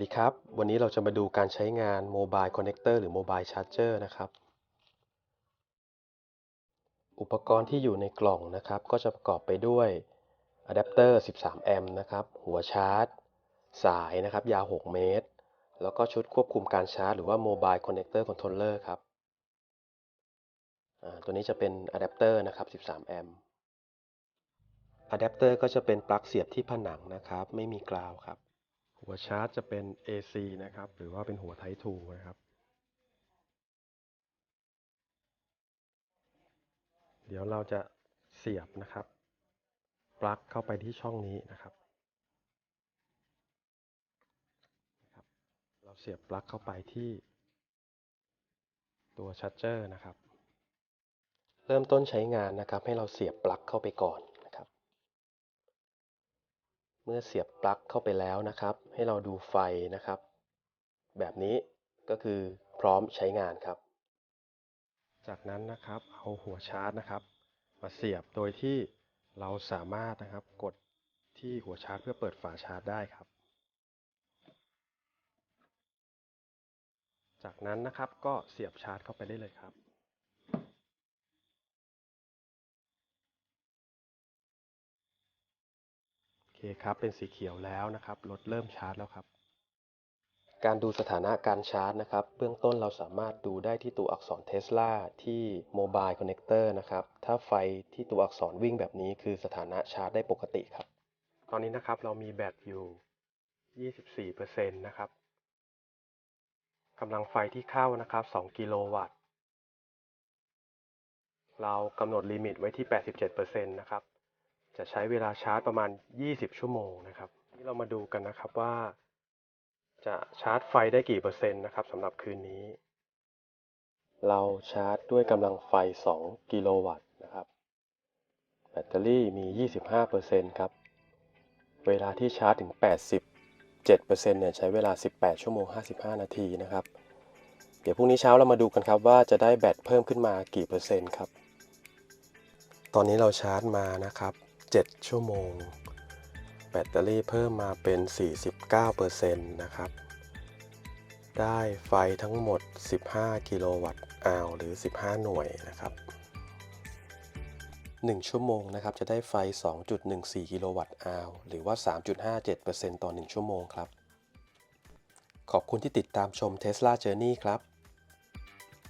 ดีครับ วันนี้เราจะมาดูการใช้งาน Mobile Connector หรือ Mobile Charger นะครับ อุปกรณ์ที่อยู่ในกล่องนะครับ ก็จะประกอบไปด้วยอะแดปเตอร์ 13 แอมป์นะครับ หัวชาร์จ สายนะครับ ยาว 6 เมตร แล้วก็ชุดควบคุมการชาร์จ หรือว่า Mobile Connector Controller ครับ ตัวนี้จะเป็นอะแดปเตอร์นะครับ 13 แอมป์อะแดปเตอร์ก็จะเป็นปลั๊กเสียบที่ผนังนะครับ ไม่มีกราวครับ หัวชาร์จจะเป็น AC นะครับ หรือว่าเป็นหัว Type 2นะครับ เดี๋ยวเราจะเสียบนะครับ ปลั๊กเข้าไปที่ช่องนี้นะครับ เราเสียบปลั๊กเข้าไปที่ตัวชาร์จเจอร์นะครับ เริ่มต้นใช้งานนะครับ ให้เราเสียบปลั๊กเข้าไปก่อน มื่อเสียบปลั๊กเข้าไปแล้วนะครับ ให้เราดูไฟนะครับ แบบนี้ก็คือพร้อมใช้งานครับ จากนั้นนะครับเอาหัวชาร์จนะครับ มาเสียบโดยที่เราสามารถนะครับกดที่หัวชาร์จเพื่อเปิดฝาชาร์จได้ครับ จากนั้นนะครับก็เสียบชาร์จเข้าไปได้เลยครับ คครับ เป็นสีเขียวแล้วนะครับ รถเริ่มชาร์จแล้วครับ การดูสถานะการชาร์จนะครับ เบื้องต้นเราสามารถดูได้ที่ตัวอักษรเทสลาที่ Mobile Connector นะครับ ถ้าไฟที่ตัวอักษรวิ่งแบบนี้คือสถานะชาร์จได้ปกติครับ ตอนนี้นะครับเรามีแบตอยู่ 24%นะครับกำลังไฟที่เข้านะครับ 2 กิโลวัตต์ เรากำหนดลิมิตไว้ที่ 87%นะครับ จะใช้เวลาชาร์จประมาณ 20 ชั่วโมงนะครับนี่เรามาดูกันนะครับว่า จะชาร์จไฟได้กี่เปอร์เซ็นต์นะครับสำหรับคืนนี้ เราชาร์จด้วยกำลังไฟ 2 กิโลวัตต์นะครับ แบตเตอรี่มี 25%ครับ เวลาที่ชาร์จถึง 87%เนี่ยใช้เวลา 18 ชั่วโมง 55 นาทีนะครับ เดี๋ยวพรุ่งนี้เช้าเรามาดูกันครับว่าจะได้แบตเพิ่มขึ้นมากี่เปอร์เซ็นต์ครับตอนนี้เราชาร์จมานะครับ 7 ชั่วโมง แบตเตอรี่เพิ่มมาเป็น 49%นะครับ ได้ไฟทั้งหมด 15 กิโลวัตต์อาวหรือ 15 หน่วยนะครับ 1 ชั่วโมงนะครับ จะได้ไฟ 2.14 กิโลวัตต์อาวหรือว่า 3.57%ต่อ 1 ชั่วโมงครับ ขอบคุณที่ติดตามชม Tesla Journey ครับ